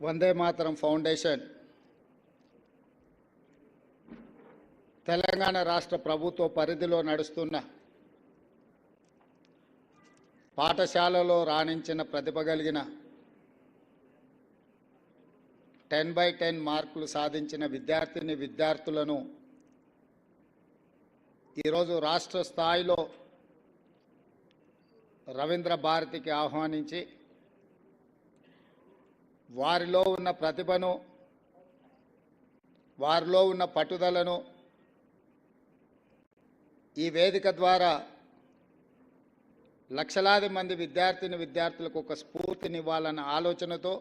Vande Mataram foundation. Telangana రాష్ట్ర ప్రభుత్వ పరిధిలో నడుస్తున్న పాఠశాలలో రాణించిన ప్రతిభ కలిగిన టెన్ బై టెన్ మార్కులు సాధించిన విద్యార్థిని విద్యార్థులను ఈరోజు రాష్ట్ర స్థాయిలో రవీంద్ర భారతికి ఆహ్వానించి వారిలో ఉన్న ప్రతిభను వారిలో ఉన్న పట్టుదలను ఈ వేదిక ద్వారా లక్షలాది మంది విద్యార్థిని విద్యార్థులకు ఒక స్ఫూర్తినివ్వాలన్న ఆలోచనతో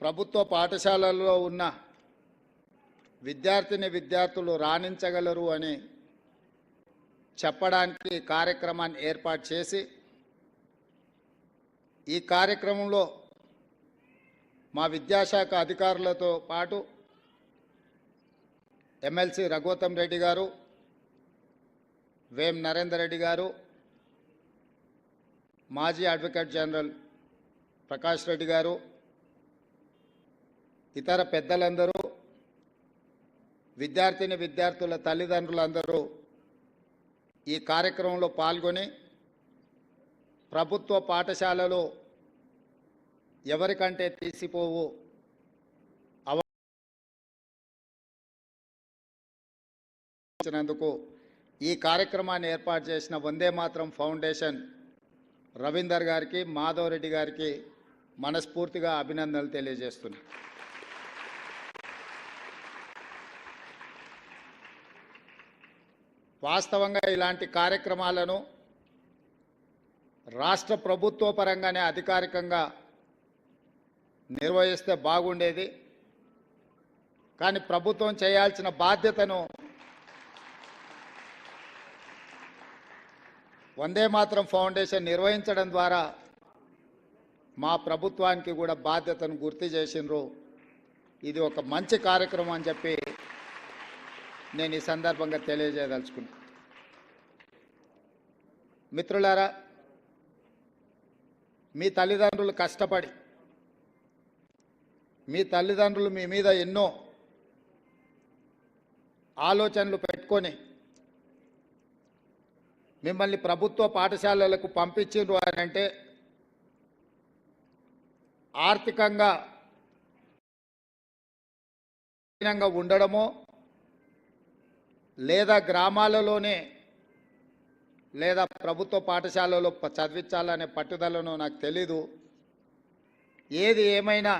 ప్రభుత్వ పాఠశాలల్లో ఉన్న విద్యార్థిని విద్యార్థులు రాణించగలరు అని చెప్పడానికి కార్యక్రమాన్ని ఏర్పాటు చేసి ఈ కార్యక్రమంలో మా విద్యాశాఖ అధికారులతో పాటు ఎమ్మెల్సీ రఘువతం రెడ్డి గారు వేం నరేందర్ రెడ్డి గారు మాజీ అడ్వకేట్ జనరల్ ప్రకాష్ రెడ్డి గారు ఇతర పెద్దలందరూ విద్యార్థిని విద్యార్థుల తల్లిదండ్రులందరూ ఈ కార్యక్రమంలో పాల్గొని ప్రభుత్వ పాఠశాలలో ఎవరికంటే తీసిపోవు. అవచ్చినందుకు ఈ కార్యక్రమాన్ని ఏర్పాటు చేసిన వందే మాత్రం ఫౌండేషన్ రవీందర్ గారికి మాధవ్ రెడ్డి గారికి మనస్ఫూర్తిగా అభినందనలు తెలియజేస్తున్నా. వాస్తవంగా ఇలాంటి కార్యక్రమాలను రాష్ట్ర ప్రభుత్వ పరంగానే అధికారికంగా నిర్వహిస్తే బాగుండేది. కానీ ప్రభుత్వం చేయాల్సిన బాధ్యతను వందే మాత్రం ఫౌండేషన్ నిర్వహించడం ద్వారా మా ప్రభుత్వానికి కూడా బాధ్యతను గుర్తు చేసినారు ఇది ఒక మంచి కార్యక్రమం అని చెప్పి నేను ఈ సందర్భంగా తెలియజేయదలుచుకున్నా. మిత్రులారా మీ తల్లిదండ్రులు కష్టపడి మీ తల్లిదండ్రులు మీ మీద ఎన్నో ఆలోచనలు పెట్టుకొని మిమ్మల్ని ప్రభుత్వ పాఠశాలలకు పంపించారు అని అంటే ఆర్థికంగా ఉండడమో లేదా గ్రామాలలోనే లేదా ప్రభుత్వ పాఠశాలలో చదివించాలనే పట్టుదలను నాకు తెలీదు. ఏది ఏమైనా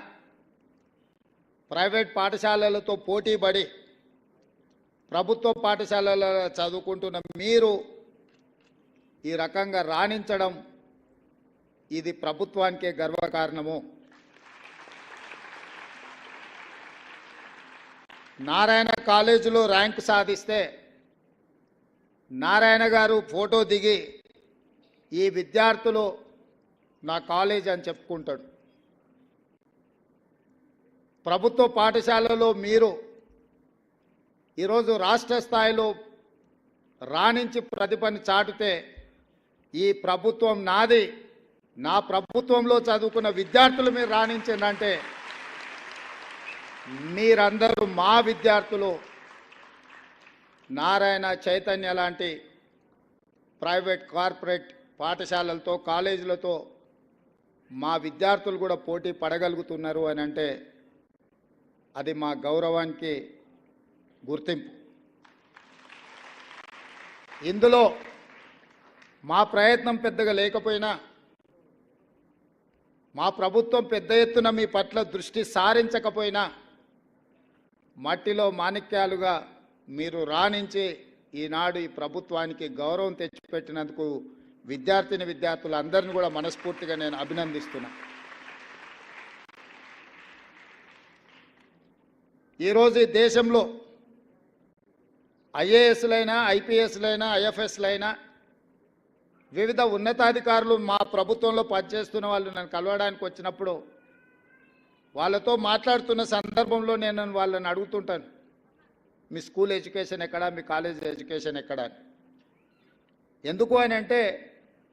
ప్రైవేట్ పాఠశాలలతో పోటీపడి ప్రభుత్వ పాఠశాలలో చదువుకుంటున్న మీరు ఈ రకంగా రాణించడం ఇది ప్రభుత్వానికే గర్వకారణము. నారాయణ కాలేజీలో ర్యాంక్ సాధిస్తే నారాయణ గారు ఫోటో దిగి ఈ విద్యార్థులు నా కాలేజ్ అని చెప్పుకుంటాడు. ప్రభుత్వ పాఠశాలలో మీరు ఈరోజు రాష్ట్ర స్థాయిలో రాణించి ప్రతిభని చాటితే ఈ ప్రభుత్వం నాది. నా ప్రభుత్వంలో చదువుకున్న విద్యార్థులు మీరు రాణించిందంటే మీరందరూ మా విద్యార్థులు నారాయణ చైతన్య లాంటి ప్రైవేట్ కార్పొరేట్ పాఠశాలలతో కాలేజీలతో మా విద్యార్థులు కూడా పోటీ పడగలుగుతున్నారు అని అంటే అది మా గౌరవానికి గుర్తింపు. ఇందులో మా ప్రయత్నం పెద్దగా లేకపోయినా మా ప్రభుత్వం పెద్ద ఎత్తున మీ పట్ల దృష్టి సారించకపోయినా మట్టిలో మాణిక్యాలుగా మీరు రాణించి ఈనాడు ఈ ప్రభుత్వానికి గౌరవం తెచ్చిపెట్టినందుకు విద్యార్థిని విద్యార్థులందరిని కూడా మనస్ఫూర్తిగా నేను అభినందిస్తున్నాను ఈరోజు ఈ దేశంలో ఐఏఎస్లైనా ఐపీఎస్లైనా ఐఎఫ్ఎస్లైనా వివిధ ఉన్నతాధికారులు మా ప్రభుత్వంలో పనిచేస్తున్న వాళ్ళు నన్ను కలవడానికి వచ్చినప్పుడు వాళ్ళతో మాట్లాడుతున్న సందర్భంలో నేను వాళ్ళని అడుగుతుంటాను. మీ స్కూల్ ఎడ్యుకేషన్ ఎక్కడా? మీ కాలేజ్ ఎడ్యుకేషన్ ఎక్కడా? ఎందుకు అని అంటే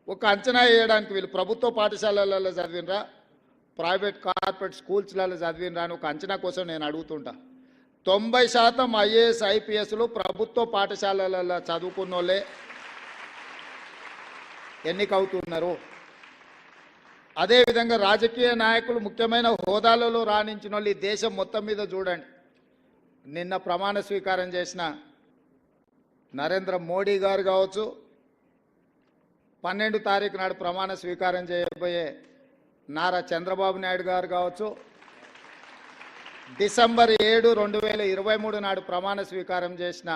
ఒక అంచనా వేయడానికి వీళ్ళు ప్రభుత్వ పాఠశాలలలో చదివినరా? Private corporate స్కూల్స్లలో చదివినరా? అని ఒక అంచనా కోసం నేను అడుగుతుంటా. తొంభై శాతం ఐఏఎస్ ఐపీఎస్లు ప్రభుత్వ పాఠశాలలలో చదువుకున్న వాళ్ళే ఎన్నికవుతున్నారు. అదేవిధంగా రాజకీయ నాయకులు ముఖ్యమైన హోదాలలో రాణించిన వాళ్ళు ఈ దేశం మొత్తం మీద చూడండి. నిన్న ప్రమాణ స్వీకారం చేసిన నరేంద్ర మోడీ గారు కావచ్చు పన్నెండు తారీఖు నాడు ప్రమాణ స్వీకారం చేయబోయే నారా చంద్రబాబు నాయుడు గారు కావచ్చు డిసెంబర్ ఏడు రెండు వేల ఇరవై మూడు నాడు ప్రమాణ స్వీకారం చేసిన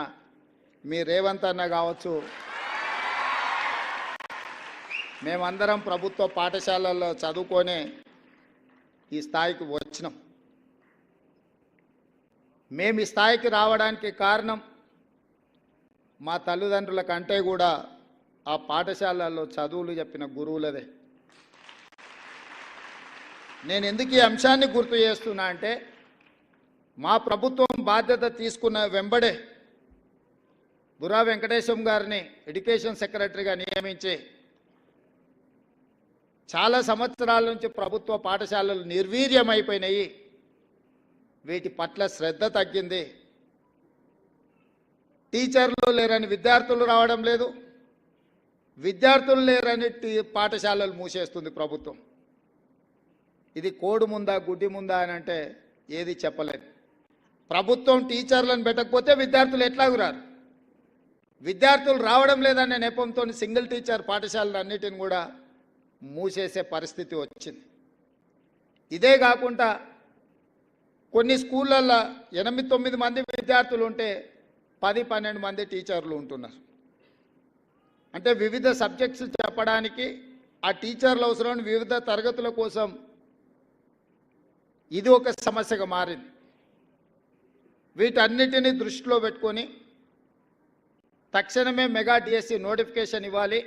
మీ రేవంత్ అన్న కావచ్చు. మేమందరం ప్రభుత్వ పాఠశాలల్లో చదువుకొని ఈ స్థాయికి వచ్చినాం. మేము ఈ స్థాయికి రావడానికి కారణం మా తల్లిదండ్రుల కంటే కూడా ఆ పాఠశాలల్లో చదువులు చెప్పిన గురువులదే. నేను ఎందుకు ఈ అంశాన్ని గుర్తు చేస్తున్నా అంటే మా ప్రభుత్వం బాధ్యత తీసుకున్న వెంబడే బురా వెంకటేశం గారిని ఎడ్యుకేషన్ సెక్రటరీగా నియమించి చాలా సంవత్సరాల నుంచి ప్రభుత్వ పాఠశాలలు నిర్వీర్యమైపోయినాయి. వీటి పట్ల శ్రద్ధ తగ్గింది. టీచర్లు లేరని విద్యార్థులు రావడం లేదు. విద్యార్థులు లేరని టీ పాఠశాలలు మూసేస్తుంది ప్రభుత్వం. ఇది కోడు ముందా గుడ్డి ముందా అని అంటే ఏది చెప్పలేదు ప్రభుత్వం టీచర్లను పెట్టకపోతే విద్యార్థులు ఎట్లాగు రారు విద్యార్థులు రావడం లేదనే నెపంతో సింగిల్ టీచర్ పాఠశాలలు అన్నిటిని కూడా మూసేసే పరిస్థితి వచ్చింది. ఇదే కాకుండా కొన్ని స్కూళ్ళల్లో ఎనిమిది తొమ్మిది మంది విద్యార్థులు ఉంటే పది పన్నెండు మంది టీచర్లు ఉంటున్నారు. అంటే వివిధ సబ్జెక్ట్స్ చెప్పడానికి ఆ టీచర్లు అవసరం వివిధ తరగతుల కోసం ఇది ఒక సమస్యగా మారింది. వీటన్నిటిని దృష్టిలో పెట్టుకొని తక్షణమే మెగా డిఎస్సి నోటిఫికేషన్ ఇవ్వాలి.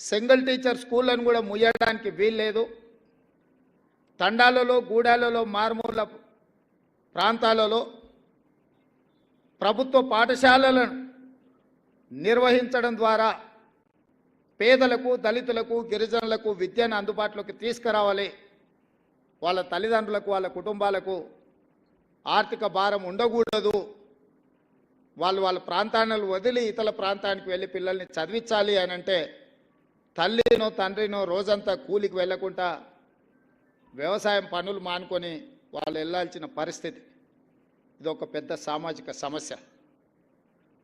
సింగిల్ టీచర్ స్కూళ్ళను కూడా ముయ్యడానికి వీల్లేదు. తండాలలో గూడాలలో మారుమూల ప్రాంతాలలో ప్రభుత్వ పాఠశాలలను నిర్వహించడం ద్వారా పేదలకు దళితులకు గిరిజనులకు విద్యను అందుబాటులోకి తీసుకురావాలి. వాళ్ళ తల్లిదండ్రులకు వాళ్ళ కుటుంబాలకు ఆర్థిక భారం ఉండకూడదు. వాళ్ళు వాళ్ళ ప్రాంతాలను వదిలి ఇతర ప్రాంతానికి వెళ్ళి పిల్లల్ని చదివించాలి అని అంటే తల్లినో తండ్రినో రోజంతా కూలికి వెళ్ళకుండా వ్యవసాయం పనులు మానుకొని వాళ్ళు వెళ్ళాల్సిన పరిస్థితి. ఇది ఒక పెద్ద సామాజిక సమస్య.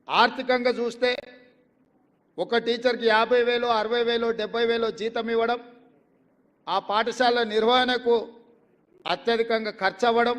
ఆర్థికంగా చూస్తే ఒక టీచర్కి యాభై వేలు అరవై వేలు డెబ్బై వేలు జీతం ఇవ్వడం ఆ పాఠశాల నిర్వహణకు అత్యధికంగా ఖర్చు అవ్వడం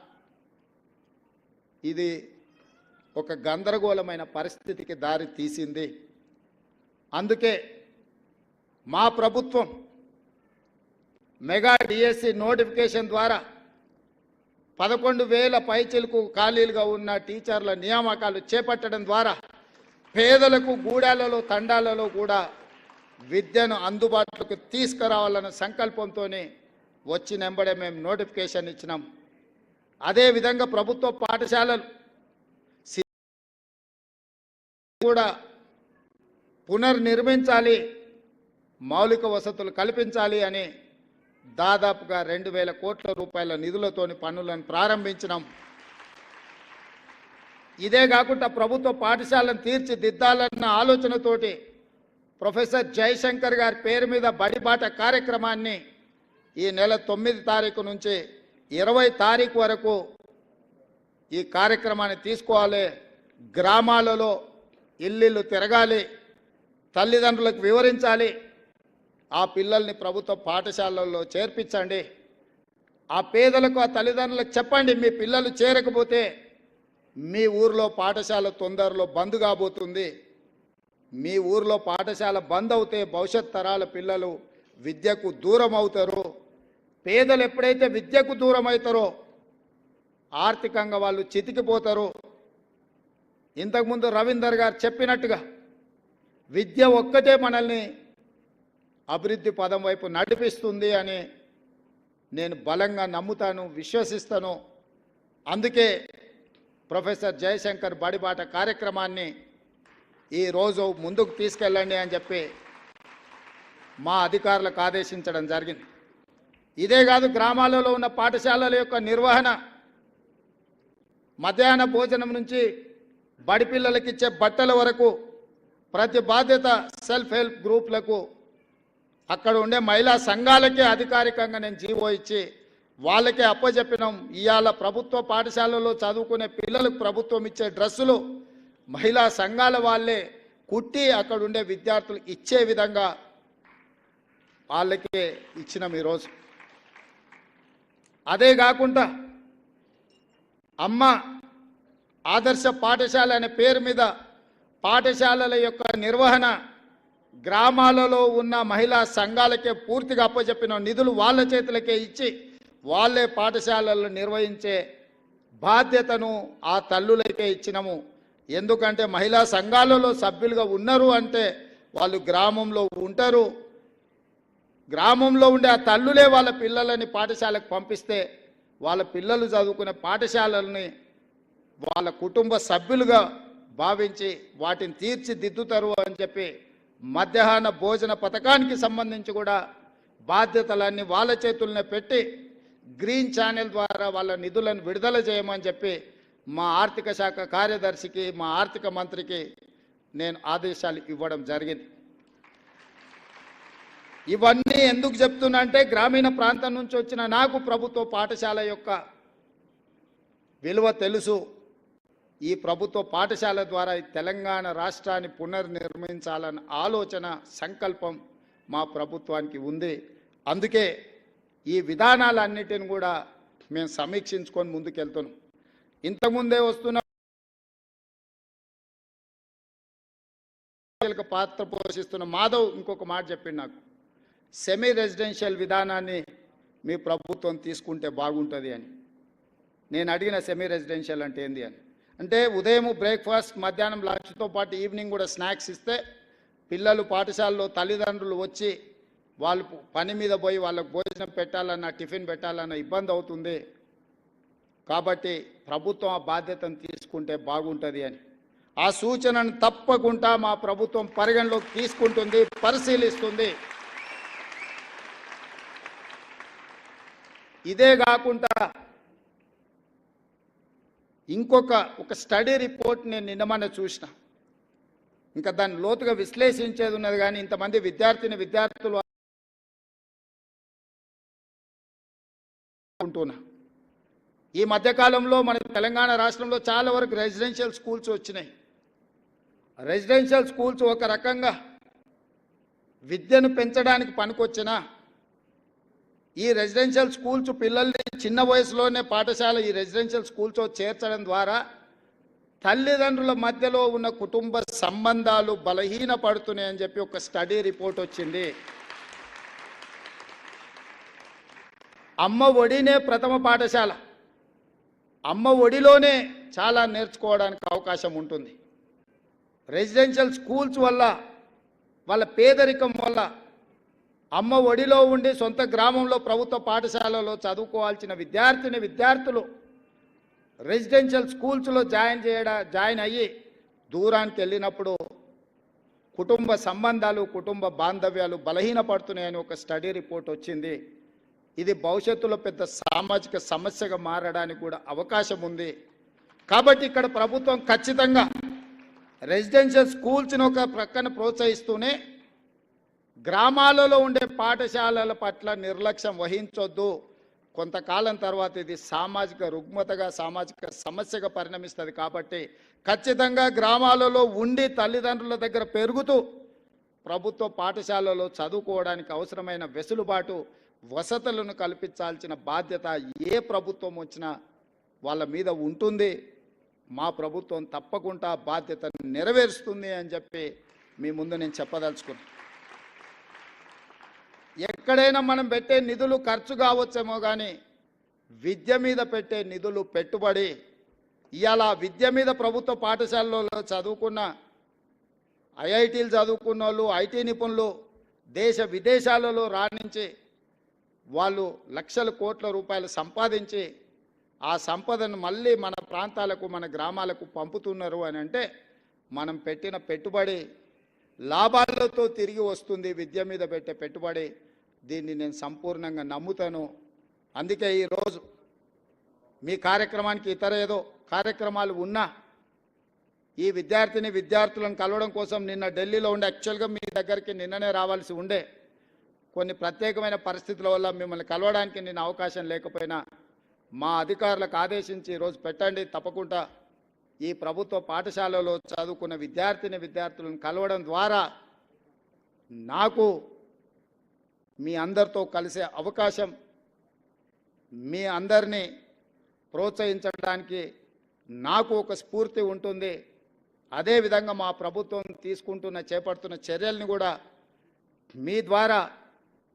ఇది ఒక గందరగోళమైన పరిస్థితికి దారి తీసింది. అందుకే మా ప్రభుత్వం మెగా డిఎస్సి నోటిఫికేషన్ ద్వారా పదకొండు వేల పైచిలకు ఖాళీలుగా ఉన్న టీచర్ల నియామకాలు చేపట్టడం ద్వారా పేదలకు గూడాలలో తండాలలో కూడా విద్యను అందుబాటులోకి తీసుకురావాలన్న సంకల్పంతోనే వచ్చినెంబడే మేము నోటిఫికేషన్ ఇచ్చినాం. అదేవిధంగా ప్రభుత్వ పాఠశాలలు కూడా పునర్నిర్మించాలి మౌలిక వసతులు కల్పించాలి అని దాదాపుగా రెండు వేల కోట్ల రూపాయల నిధులతోని పనులను ప్రారంభించినాం. ఇదే కాకుండా ప్రభుత్వ పాఠశాలను తీర్చిదిద్దాలన్న ఆలోచనతోటి ప్రొఫెసర్ జయశంకర్ గారి పేరు మీద బడిబాట కార్యక్రమాన్ని ఈ నెల తొమ్మిది తారీఖు నుంచి ఇరవై తారీఖు వరకు ఈ కార్యక్రమాన్ని తీసుకోవాలి. గ్రామాలలో ఇల్లు తిరగాలి. తల్లిదండ్రులకు వివరించాలి. ఆ పిల్లల్ని ప్రభుత్వ పాఠశాలల్లో చేర్పించండి. ఆ పేదలకు ఆ తల్లిదండ్రులకు చెప్పండి మీ పిల్లలు చేరకపోతే మీ ఊర్లో పాఠశాల తొందరలో బంద్ కాబోతుంది. మీ ఊర్లో పాఠశాల బంద్ అవుతే భవిష్యత్ తరాల పిల్లలు విద్యకు దూరం అవుతారు. పేదలు ఎప్పుడైతే విద్యకు దూరం అవుతారో ఆర్థికంగా వాళ్ళు చితికిపోతారో. ఇంతకుముందు రవీందర్ గారు చెప్పినట్టుగా విద్య ఒక్కటే మనల్ని అభివృద్ధి పదం వైపు నడిపిస్తుంది అని నేను బలంగా నమ్ముతాను విశ్వసిస్తాను. అందుకే ప్రొఫెసర్ జయశంకర్ బడిబాట కార్యక్రమాన్ని ఈరోజు ముందుకు తీసుకెళ్ళండి అని చెప్పి మా అధికారులకు ఆదేశించడం జరిగింది. ఇదే కాదు గ్రామాలలో ఉన్న పాఠశాలల యొక్క నిర్వహణ. మధ్యాహ్న భోజనం నుంచి బడిపిల్లలకి ఇచ్చే బట్టల వరకు ప్రతి బాధ్యత సెల్ఫ్ హెల్ప్ గ్రూప్లకు. అక్కడ ఉండే మహిళా సంఘాలకే అధికారికంగా నేను జీవో ఇచ్చి వాళ్ళకే అప్పచెప్పినాం ఇవాళ ప్రభుత్వ పాఠశాలలో చదువుకునే పిల్లలకు ప్రభుత్వం ఇచ్చే డ్రెస్సులు మహిళా సంఘాల వాళ్ళే కుట్టి అక్కడ ఉండే విద్యార్థులు ఇచ్చే విధంగా వాళ్ళకే ఇచ్చినాం ఈరోజు. అదే కాకుండా అమ్మ ఆదర్శ పాఠశాల అనే పేరు మీద పాఠశాలల యొక్క నిర్వహణ గ్రామాలలో ఉన్న మహిళా సంఘాలకే పూర్తిగా అప్పచెప్పిన నిధులు వాళ్ళ చేతులకే ఇచ్చి వాళ్ళే పాఠశాలలు నిర్వహించే బాధ్యతను ఆ తల్లులకే ఇచ్చినము. ఎందుకంటే మహిళా సంఘాలలో సభ్యులుగా ఉన్నారు అంటే వాళ్ళు గ్రామంలో ఉంటారు. గ్రామంలో ఉండే ఆ తల్లులే వాళ్ళ పిల్లలని పాఠశాలకు పంపిస్తే వాళ్ళ పిల్లలు చదువుకునే పాఠశాలల్ని వాళ్ళ కుటుంబ సభ్యులుగా భావించి వాటిని తీర్చిదిద్దుతారు అని చెప్పి మధ్యాహ్న భోజన పథకానికి సంబంధించి కూడా బాధ్యతలన్నీ వాళ్ళ చేతులనే పెట్టి గ్రీన్ ఛానల్ ద్వారా వాళ్ళ నిధులను విడుదల చేయమని చెప్పి మా ఆర్థిక శాఖ కార్యదర్శికి మా ఆర్థిక మంత్రికి నేను ఆదేశాలు ఇవ్వడం జరిగింది. ఇవన్నీ ఎందుకు చెప్తున్నా అంటే గ్రామీణ ప్రాంతం నుంచి వచ్చిన నాకు ప్రభుత్వ పాఠశాల యొక్క విలువ తెలుసు. ఈ ప్రభుత్వ పాఠశాల ద్వారా తెలంగాణ రాష్ట్రాన్ని పునర్నిర్మించాలన్న ఆలోచన సంకల్పం మా ప్రభుత్వానికి ఉంది. అందుకే ఈ విధానాలన్నిటిని కూడా మేము సమీక్షించుకొని ముందుకెళ్తున్నాం. ఇంతకుముందే వస్తున్న పాత్ర పోషిస్తున్న మాధవ్ ఇంకొక మాట చెప్పిండు నాకు. సెమీ రెసిడెన్షియల్ విధానాన్ని మీ ప్రభుత్వం తీసుకుంటే బాగుంటుంది అని. నేను అడిగిన సెమీ రెసిడెన్షియల్ అంటే ఏంది అని. అంటే ఉదయం బ్రేక్ఫాస్ట్ మధ్యాహ్నం లంచ్తో పాటు ఈవినింగ్ కూడా స్నాక్స్ ఇస్తే పిల్లలు పాఠశాలలో తల్లిదండ్రులు వచ్చి వాళ్ళు పని మీద పోయి వాళ్ళకు భోజనం పెట్టాలన్న టిఫిన్ పెట్టాలన్న ఇబ్బంది అవుతుంది. కాబట్టి ప్రభుత్వం ఆ బాధ్యతను తీసుకుంటే బాగుంటుంది అని. ఆ సూచనను తప్పకుండా మా ప్రభుత్వం పరిగణలోకి తీసుకుంటుంది పరిశీలిస్తుంది. ఇదే కాకుండా ఇంకొక ఒక స్టడీ రిపోర్ట్ నేను నిన్నమన్న చూసిన. ఇంకా దాన్ని లోతుగా విశ్లేషించేది ఉన్నది కానీ ఇంతమంది విద్యార్థిని విద్యార్థులు అనుకుంటున్నా. ఈ మధ్యకాలంలో మన తెలంగాణ రాష్ట్రంలో చాలా వరకు రెసిడెన్షియల్ స్కూల్స్ వచ్చినాయి. రెసిడెన్షియల్ స్కూల్స్ ఒక రకంగా విద్యను పెంచడానికి పనికొచ్చినా ఈ రెసిడెన్షియల్ స్కూల్స్ పిల్లల్ని చిన్న వయసులోనే పాఠశాల ఈ రెసిడెన్షియల్ స్కూల్స్లో చేర్చడం ద్వారా తల్లిదండ్రుల మధ్యలో ఉన్న కుటుంబ సంబంధాలు బలహీనపడుతున్నాయని చెప్పి ఒక స్టడీ రిపోర్ట్ వచ్చింది. అమ్మ ఒడినే ప్రథమ పాఠశాల. అమ్మ ఒడిలోనే చాలా నేర్చుకోవడానికి అవకాశం ఉంటుంది. రెసిడెన్షియల్ స్కూల్స్ వల్ల వాళ్ళ పేదరికం వల్ల అమ్మ ఒడిలో ఉండి సొంత గ్రామంలో ప్రభుత్వ పాఠశాలలో చదువుకోవాల్సిన విద్యార్థిని విద్యార్థులు రెసిడెన్షియల్ స్కూల్స్లో జాయిన్ చేయడా జాయిన్ అయ్యి దూరానికి వెళ్ళినప్పుడు కుటుంబ సంబంధాలు కుటుంబ బాంధవ్యాలు బలహీనపడుతున్నాయని ఒక స్టడీ రిపోర్ట్ వచ్చింది. ఇది భవిష్యత్తులో పెద్ద సామాజిక సమస్యగా మారడానికి కూడా అవకాశం ఉంది. కాబట్టి ఇక్కడ ప్రభుత్వం ఖచ్చితంగా రెసిడెన్షియల్ స్కూల్స్ని ఒక ప్రక్కన ప్రోత్సహిస్తూనే గ్రామాలలో ఉండే పాఠశాలల పట్ల నిర్లక్ష్యం వహించొద్దు. కొంతకాలం తర్వాత ఇది సామాజిక రుగ్మతగా సామాజిక సమస్యగా పరిణమిస్తుంది కాబట్టి ఖచ్చితంగా గ్రామాలలో ఉండి తల్లిదండ్రుల దగ్గర పెరుగుతూ ప్రభుత్వ పాఠశాలలో చదువుకోవడానికి అవసరమైన వెసులుబాటు వసతులను కల్పించాల్సిన బాధ్యత ఏ ప్రభుత్వం వచ్చినా వాళ్ళ మీద ఉంటుంది. మా ప్రభుత్వం తప్పకుండా బాధ్యతను నెరవేరుస్తుంది అని చెప్పి మీ ముందు నేను చెప్పదలుచుకున్నాను ఎక్కడైనా మనం పెట్టే నిధులు ఖర్చు కావచ్చేమో కానీ విద్య మీద పెట్టే నిధులు పెట్టుబడి. ఇవాళ విద్య మీద ప్రభుత్వ పాఠశాలలో చదువుకున్న ఐఐటీలు చదువుకున్న వాళ్ళు ఐటీ నిపుణులు దేశ విదేశాలలో రాణించి వాళ్ళు లక్షల కోట్ల రూపాయలు సంపాదించి ఆ సంపదను మళ్ళీ మన ప్రాంతాలకు మన గ్రామాలకు పంపుతున్నారు అని అంటే మనం పెట్టిన పెట్టుబడి లాభాలతో తిరిగి వస్తుంది విద్య మీద పెట్టే పెట్టుబడి. దీన్ని నేను సంపూర్ణంగా నమ్ముతాను. అందుకే ఈరోజు మీ కార్యక్రమానికి ఇతర ఏదో కార్యక్రమాలు ఉన్నా ఈ విద్యార్థిని విద్యార్థులను కలవడం కోసం నిన్న ఢిల్లీలో ఉండే యాక్చువల్గా మీ దగ్గరికి నిన్ననే రావాల్సి ఉండే కొన్ని ప్రత్యేకమైన పరిస్థితుల వల్ల మిమ్మల్ని కలవడానికి నేను అవకాశం లేకపోయినా మా అధికారులకు ఆదేశించి ఈరోజు పెట్టండి తప్పకుండా. ఈ ప్రభుత్వ పాఠశాలలో చదువుకున్న విద్యార్థిని విద్యార్థులను కలవడం ద్వారా నాకు మీ అందరితో కలిసే అవకాశం మీ అందరినీ ప్రోత్సహించడానికి నాకు ఒక స్ఫూర్తి ఉంటుంది. అదేవిధంగా మా ప్రభుత్వం తీసుకుంటున్న చేపడుతున్న చర్యల్ని కూడా మీ ద్వారా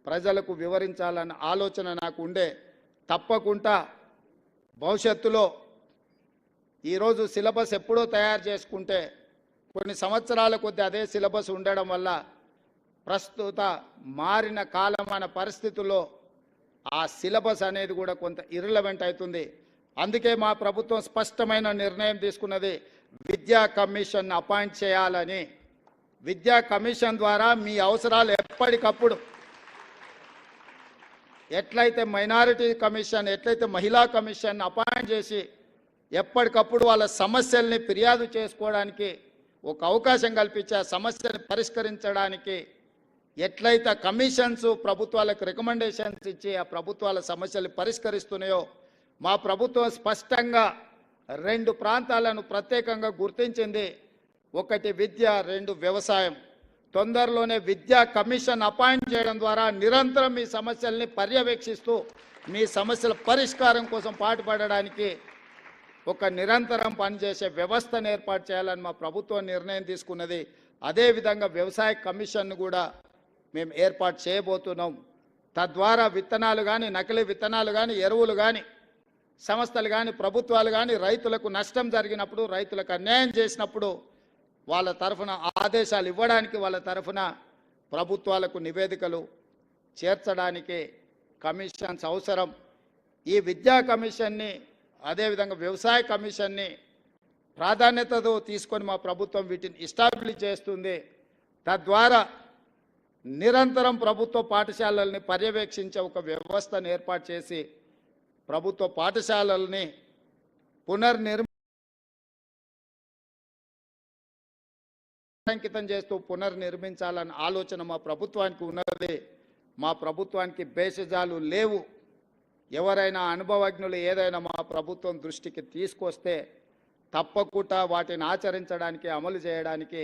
ప్రజలకు వివరించాలన్న ఆలోచన నాకు ఉండే. తప్పకుండా భవిష్యత్తులో ఈరోజు సిలబస్ ఎప్పుడో తయారు చేసుకుంటే కొన్ని సంవత్సరాల కొద్ది అదే సిలబస్ ఉండడం వల్ల ప్రస్తుత మారిన కాలమైన పరిస్థితుల్లో ఆ సిలబస్ అనేది కూడా కొంత ఇర్రలవెంట్ అవుతుంది. అందుకే మా ప్రభుత్వం స్పష్టమైన నిర్ణయం తీసుకున్నది విద్యా కమిషన్ అపాయింట్ చేయాలని. విద్యా కమిషన్ ద్వారా మీ అవసరాలు ఎప్పటికప్పుడు ఎట్లయితే మైనారిటీ కమిషన్ ఎట్లయితే మహిళా కమిషన్ అపాయింట్ చేసి ఎప్పటికప్పుడు వాళ్ళ సమస్యల్ని ఫిర్యాదు చేసుకోవడానికి ఒక అవకాశం కల్పించి ఆ సమస్యని పరిష్కరించడానికి ఎట్లయితే కమిషన్స్ ప్రభుత్వాలకు రికమెండేషన్స్ ఇచ్చి ఆ ప్రభుత్వాల సమస్యలు పరిష్కరిస్తున్నాయో మా ప్రభుత్వం స్పష్టంగా రెండు ప్రాంతాలను ప్రత్యేకంగా గుర్తించింది. ఒకటి విద్య రెండు వ్యవసాయం. తొందరలోనే విద్యా కమిషన్ అపాయింట్ చేయడం ద్వారా నిరంతరం మీ సమస్యల్ని పర్యవేక్షిస్తూ మీ సమస్యల పరిష్కారం కోసం పాటుపడడానికి ఒక నిరంతరం పనిచేసే వ్యవస్థను ఏర్పాటు చేయాలని మా ప్రభుత్వం నిర్ణయం తీసుకున్నది. అదేవిధంగా వ్యవసాయ కమిషన్ను కూడా మేము ఏర్పాటు చేయబోతున్నాం. తద్వారా విత్తనాలు కానీ నకిలీ విత్తనాలు కానీ ఎరువులు కానీ సంస్థలు కానీ ప్రభుత్వాలు కానీ రైతులకు నష్టం జరిగినప్పుడు రైతులకు అన్యాయం చేసినప్పుడు వాళ్ళ తరఫున ఆదేశాలు ఇవ్వడానికి వాళ్ళ తరఫున ప్రభుత్వాలకు నివేదికలు చేర్చడానికి కమిషన్స్ అవసరం. ఈ విద్యా కమిషన్ని అదేవిధంగా వ్యవసాయ కమిషన్ని ప్రాధాన్యతతో తీసుకొని మా ప్రభుత్వం వీటిని ఎస్టాబ్లిష్ చేస్తుంది. తద్వారా నిరంతరం ప్రభుత్వ పాఠశాలల్ని పర్యవేక్షించే ఒక వ్యవస్థను ఏర్పాటు చేసి ప్రభుత్వ పాఠశాలల్ని పునర్నిర్మితం చేస్తూ పునర్నిర్మించాలన్న ఆలోచన మా ప్రభుత్వానికి ఉన్నది. మా ప్రభుత్వానికి భేషజాలు లేవు. ఎవరైనా అనుభవజ్ఞులు ఏదైనా మా ప్రభుత్వం దృష్టికి తీసుకొస్తే తప్పకుండా వాటిని ఆచరించడానికి అమలు చేయడానికి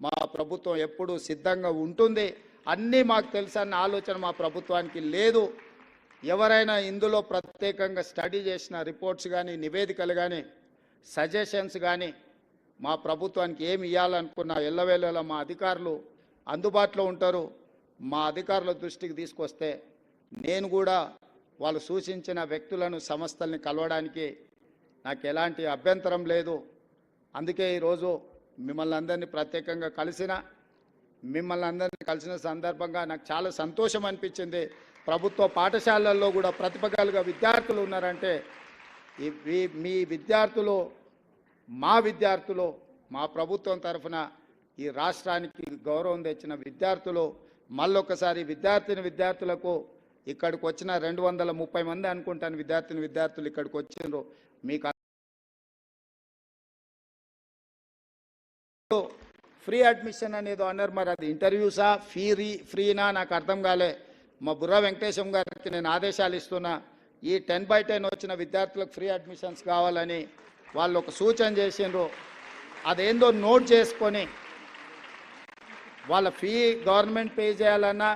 మా ప్రభుత్వం ఎప్పుడూ సిద్ధంగా ఉంటుంది. అన్నీ మాకు తెలుసన్న ఆలోచన మా ప్రభుత్వానికి లేదు. ఎవరైనా ఇందులో ప్రత్యేకంగా స్టడీ చేసిన రిపోర్ట్స్ కానీ నివేదికలు కానీ సజెషన్స్ కానీ మా ప్రభుత్వానికి ఏమి ఇవ్వాలనుకున్న ఎల్లవేళలా మా అధికారులు అందుబాటులో ఉంటారు. మా అధికారుల దృష్టికి తీసుకొస్తే నేను కూడా వాళ్ళు సూచించిన వ్యక్తులను సంస్థల్ని కలవడానికి నాకు ఎలాంటి అభ్యంతరం లేదు. అందుకే ఈరోజు మిమ్మల్ని అందరినీ ప్రత్యేకంగా కలిసిన మిమ్మల్ని అందరినీ కలిసిన సందర్భంగా నాకు చాలా సంతోషం అనిపించింది. ప్రభుత్వ పాఠశాలల్లో కూడా ప్రతిభగాలుగా విద్యార్థులు ఉన్నారంటే మీ- మీ విద్యార్థులు మా విద్యార్థులు మా ప్రభుత్వం తరఫున ఈ రాష్ట్రానికి గౌరవం తెచ్చిన విద్యార్థులు మళ్ళొకసారి విద్యార్థిని విద్యార్థులకు ఇక్కడికి వచ్చిన రెండు వందల ముప్పై మంది అనుకుంటాను విద్యార్థిని విద్యార్థులు ఇక్కడికి వచ్చిండ్రు మీకు ఫ్రీ అడ్మిషన్ అనేది అన్నారు మరి అది. ఇంటర్వ్యూసా ఫీ రీ ఫ్రీనా నాకు అర్థం కాలే. మా బుర్ర వెంకటేశం గారికి నేను ఆదేశాలు ఇస్తున్నా. ఈ టెన్ బై టెన్ వచ్చిన విద్యార్థులకు ఫ్రీ అడ్మిషన్స్ కావాలని వాళ్ళు ఒక సూచన చేసిండ్రు. అదేందో నోట్ చేసుకొని వాళ్ళ ఫీ గవర్నమెంట్ పే చేయాలన్నా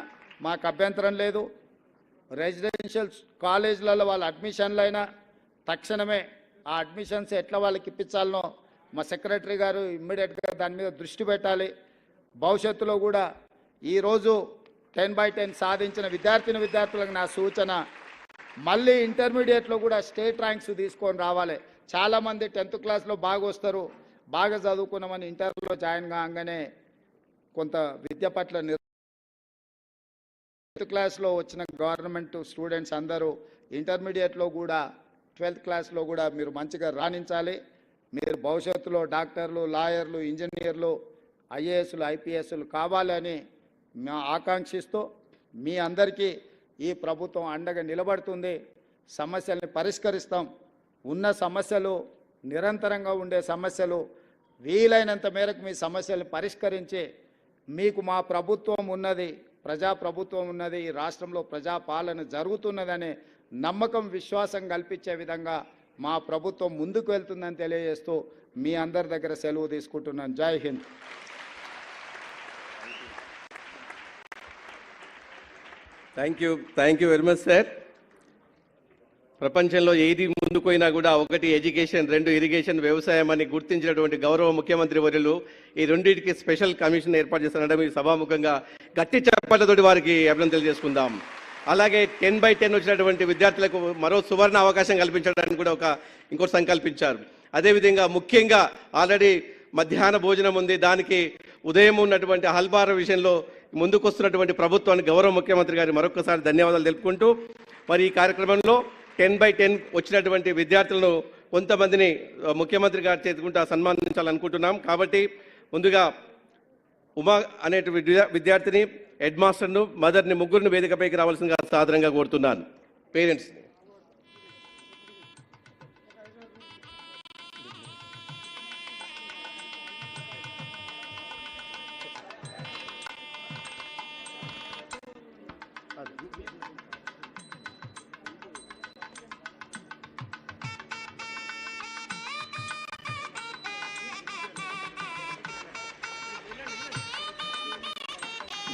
మాకు అభ్యంతరం లేదు. రెసిడెన్షియల్ కాలేజీలలో వాళ్ళ అడ్మిషన్లు అయినా తక్షణమే ఆ అడ్మిషన్స్ ఎట్లా వాళ్ళకి ఇప్పించాలనో మా సెక్రటరీ గారు ఇమ్మీడియట్గా దాని మీద దృష్టి పెట్టాలి. భవిష్యత్తులో కూడా ఈరోజు టెన్ బై టెన్ సాధించిన విద్యార్థిని విద్యార్థులకు నా సూచన మళ్ళీ ఇంటర్మీడియట్లో కూడా స్టేట్ ర్యాంక్స్ తీసుకొని రావాలి. చాలామంది టెన్త్ క్లాస్లో బాగా వస్తారు బాగా చదువుకున్నామని ఇంటర్లో జాయిన్ కాగానే కొంత విద్య పట్ల టెన్త్ క్లాస్లో వచ్చిన గవర్నమెంట్ స్టూడెంట్స్ అందరూ ఇంటర్మీడియట్లో కూడా ట్వెల్త్ క్లాస్లో కూడా మీరు మంచిగా రాణించాలి. మీరు భవిష్యత్తులో డాక్టర్లు లాయర్లు ఇంజనీర్లు ఐఏఎస్లు ఐపీఎస్లు కావాలని మా ఆకాంక్షిస్తూ మీ అందరికీ ఈ ప్రభుత్వం అండగా నిలబడుతుంది. సమస్యల్ని పరిష్కరిస్తాం. ఉన్న సమస్యలు నిరంతరంగా ఉండే సమస్యలు వీలైనంత మేరకు మీ సమస్యలను పరిష్కరించి మీకు మా ప్రభుత్వం ఉన్నది. ప్రజా ప్రభుత్వం ఉన్నది ఈ రాష్ట్రంలో ప్రజాపాలన జరుగుతున్నదనే నమ్మకం విశ్వాసం కల్పించే విధంగా మా ప్రభుత్వం ముందుకు వెళ్తుందని తెలియజేస్తూ మీ అందరి దగ్గర సెలవు తీసుకుంటున్నాను. Jai Hind. Thank you thank you very much sir ప్రపంచంలో ఏది ముందుకు కూడా ఒకటి ఎడ్యుకేషన్ రెండు ఇరిగేషన్ వ్యవసాయం అని గుర్తించినటువంటి గౌరవ ముఖ్యమంత్రి వర్యులు ఈ రెండింటికి స్పెషల్ కమిషన్ ఏర్పాటు చేస్తున్నారడం ఈ సభాముఖంగా గట్టి చప్పట్లతోటి వారికి అభినందన తెలియజేసుకుందాం అలాగే టెన్ బై టెన్ వచ్చినటువంటి విద్యార్థులకు మరో సువర్ణ అవకాశం కల్పించడానికి కూడా ఒక ఇంకోటి సంకల్పించారు. అదేవిధంగా ముఖ్యంగా ఆల్రెడీ మధ్యాహ్న భోజనం ఉంది. దానికి ఉదయం ఉన్నటువంటి హల్బార విషయంలో ముందుకొస్తున్నటువంటి ప్రభుత్వానికి గౌరవ ముఖ్యమంత్రి గారి మరొకసారి ధన్యవాదాలు తెలుపుకుంటూ మరి ఈ కార్యక్రమంలో టెన్ బై టెన్ వచ్చినటువంటి విద్యార్థులను కొంతమందిని ముఖ్యమంత్రి గారి చేతుకుంటా సన్మానించాలనుకుంటున్నాం. కాబట్టి ముందుగా ఉమా అనే విద్యార్థిని హెడ్ మాస్టర్ను మదర్ని ముగ్గురిని వేదికపైకి రావాల్సిందిగా సాధారణంగా కోరుతున్నాను. పేరెంట్స్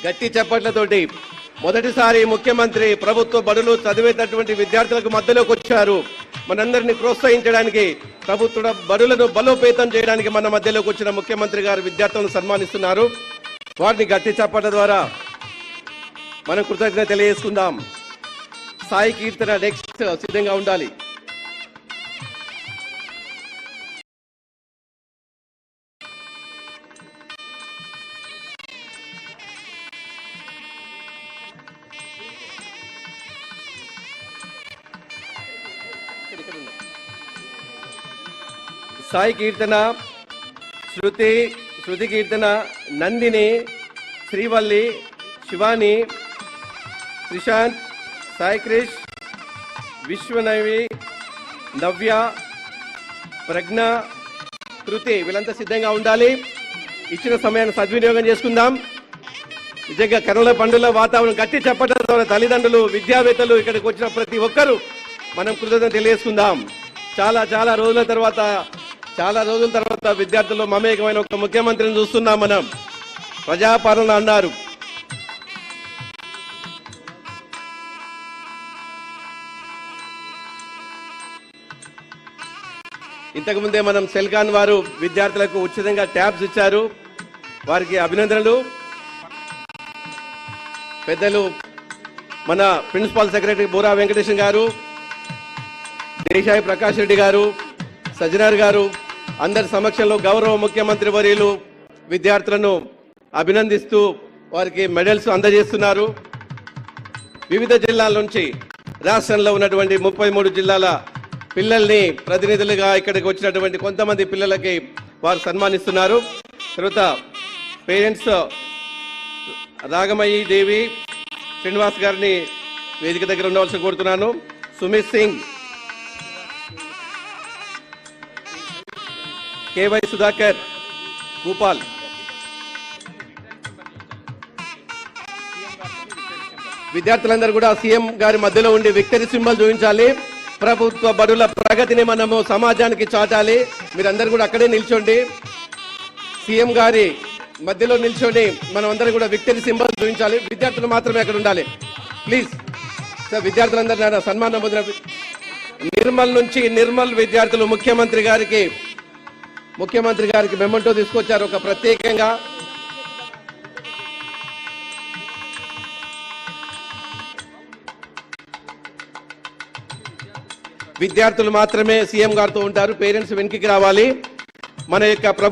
గట్టి చప్పట్లతోటి మొదటిసారి ముఖ్యమంత్రి ప్రభుత్వ బడులు చదివేటటువంటి విద్యార్థులకు మధ్యలోకి వచ్చారు. మనందరినీ ప్రోత్సహించడానికి ప్రభుత్వ బడులను బలోపేతం చేయడానికి మన మధ్యలోకి వచ్చిన ముఖ్యమంత్రి గారు విద్యార్థులను సన్మానిస్తున్నారు. వారిని గట్టి చప్పట్ల ద్వారా మనం కృతజ్ఞత తెలియజేసుకుందాం. సాయి కీర్తన నెక్స్ట్ సిద్ధంగా ఉండాలి. సాయి కీర్తన శృతి శృతి కీర్తన నందిని శ్రీవల్లి శివాని శ్రీశాంత్ సాయి క్రిష్ విశ్వనవి నవ్య ప్రజ్ఞ కృతి వీళ్ళంతా సిద్ధంగా ఉండాలి. ఇచ్చిన సమయాన్ని సద్వినియోగం చేసుకుందాం. నిజంగా కరోల పండుగ వాతావరణం గట్టి చెప్పడంతో తల్లిదండ్రులు విద్యావేత్తలు ఇక్కడికి వచ్చిన ప్రతి ఒక్కరూ మనం కృతజ్ఞత తెలియజేసుకుందాం. చాలా చాలా రోజుల తర్వాత చాలా రోజుల తర్వాత విద్యార్థులు మమేకమైన ఒక ముఖ్యమంత్రిని చూస్తున్నాం మనం. ప్రజాపాలన అన్నారు. ఇంతకుముందే మనం సెల్కాన్ వారు విద్యార్థులకు ఉచితంగా ట్యాబ్స్ ఇచ్చారు. వారికి అభినందనలు. పెద్దలు మన ప్రిన్సిపల్ సెక్రటరీ బూరా వెంకటేశం గారు దేశాయి ప్రకాష్ రెడ్డి గారు సజ్జనార్ గారు అందరి సమక్షంలో గౌరవ ముఖ్యమంత్రి వర్యులు విద్యార్థులను అభినందిస్తూ వారికి మెడల్స్ అందజేస్తున్నారు. వివిధ జిల్లాల నుంచి రాష్ట్రంలో ఉన్నటువంటి ముప్పై మూడు జిల్లాల పిల్లల్ని ప్రతినిధులుగా ఇక్కడికి వచ్చినటువంటి కొంతమంది పిల్లలకి వారు సన్మానిస్తున్నారు. తర్వాత పేరెంట్స్ రాగమయ్యి దేవి శ్రీనివాస్ గారిని వేదిక దగ్గర ఉండవలసి కోరుతున్నాను. సుమిత్ సింగ్ కేవై సుధాకర్ భూపాల్. విద్యార్థులందరూ కూడా సీఎం గారి మధ్యలో ఉండి విక్టరీ సింబల్ చూపించాలి. ప్రభుత్వ బడుల ప్రగతిని మనము సమాజానికి చాటాలి. మీరందరూ కూడా అక్కడే నిల్చోండి. సీఎం గారి మధ్యలో నిల్చొని మనం అందరం కూడా విక్టరీ సింబల్ చూపించాలి. విద్యార్థులు మాత్రమే అక్కడ ఉండాలి. ప్లీజ్. సార్ విద్యార్థులందరూ సన్మానం పొందిన నిర్మల్ నుంచి నిర్మల్ విద్యార్థులు ముఖ్యమంత్రి గారికి ముఖ్యమంత్రి గారికి మెమెంటో తీసుకొచ్చారు ఒక ప్రత్యేకంగా. విద్యార్థులు మాత్రమే సీఎం గారితో ఉంటారు పేరెంట్స్ వెనక్కి రావాలి. మన యొక్క ప్రభుత్వ